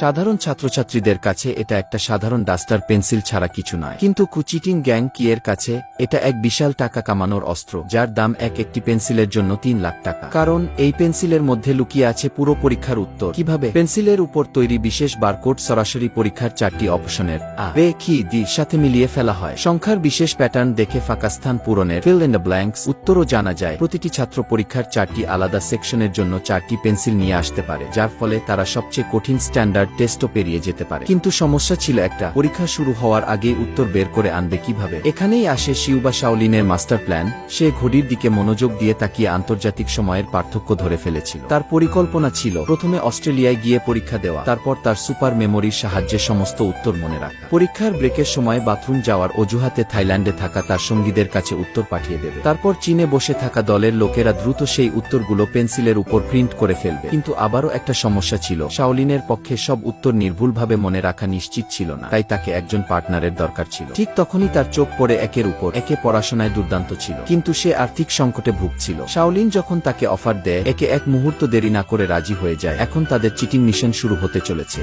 সাধারণ ছাত্রছাত্রীদের কাছে এটা একটা সাধারণ ডাস্টার পেন্সিল ছাড়া কিছু নয়। কিন্তু কুচিটিং গ্যাং কি এর কাছে এটা এক বিশাল টাকা কামানোর অস্ত্র, যার দাম এক একটি পেন্সিলের জন্য তিন লাখ টাকা। কারণ এই পেন্সিলের মধ্যে লুকিয়ে আছে পুরো পরীক্ষার উত্তর। কীভাবে? পেন্সিলের উপর তৈরি বিশেষ বারকোড সরাসরি পরীক্ষার চারটি অপশনের আ কি দি সাথে মিলিয়ে ফেলা হয়। সংখ্যার বিশেষ প্যাটার্ন দেখে ফাঁকা স্থান পূরণের ফিল দ্য ব্ল্যাঙ্কস উত্তরও জানা যায়। প্রতিটি ছাত্র পরীক্ষার চারটি আলাদা সেকশনের জন্য চারটি পেন্সিল নিয়ে আসতে পারে, যার ফলে তারা সবচেয়ে কঠিন স্ট্যান্ডার্ড টেস্টও পেরিয়ে যেতে পারে। কিন্তু সমস্যা ছিল একটা, পরীক্ষা শুরু হওয়ার আগে উত্তর বের করে আনবে কীভাবে? এখানেই আসে শিউবা শাওলিনের মাস্টার প্ল্যান সে ঘড়ির দিকে মনোযোগ দিয়ে তাকিয়ে আন্তর্জাতিক সময়ের পার্থক্য ধরে ফেলেছিল। তার পরিকল্পনা ছিল, প্রথমে অস্ট্রেলিয়ায় গিয়ে পরীক্ষা দেওয়া, তারপর তার সুপার মেমোরির সাহায্যে সমস্ত উত্তর মনে রাখা। পরীক্ষার ব্রেকের সময় বাথরুম যাওয়ার অজুহাতে থাইল্যান্ডে থাকা তার সঙ্গীদের কাছে উত্তর পাঠিয়ে দেবে। তারপর চীনে বসে থাকা দলের লোকেরা দ্রুত সেই উত্তরগুলো পেন্সিলের উপর প্রিন্ট করে ফেলবে। কিন্তু আবারও একটা সমস্যা ছিল, শাওলিনের পক্ষে সব উত্তর নির্ভুলভাবে মনে রাখা নিশ্চিত ছিল না, তাই তাকে একজন পার্টনারের দরকার ছিল। ঠিক তখনই তার চোখ পড়ে একের উপর একে পড়াশোনায় দুর্দান্ত ছিল, কিন্তু সে আর্থিক সংকটে ভুগছিল। শাওলিন যখন তাকে অফার দেয়, একে এক মুহূর্ত দেরি না করে রাজি হয়ে যায়, এখন তাদের চিটিং মিশন শুরু হতে চলেছে।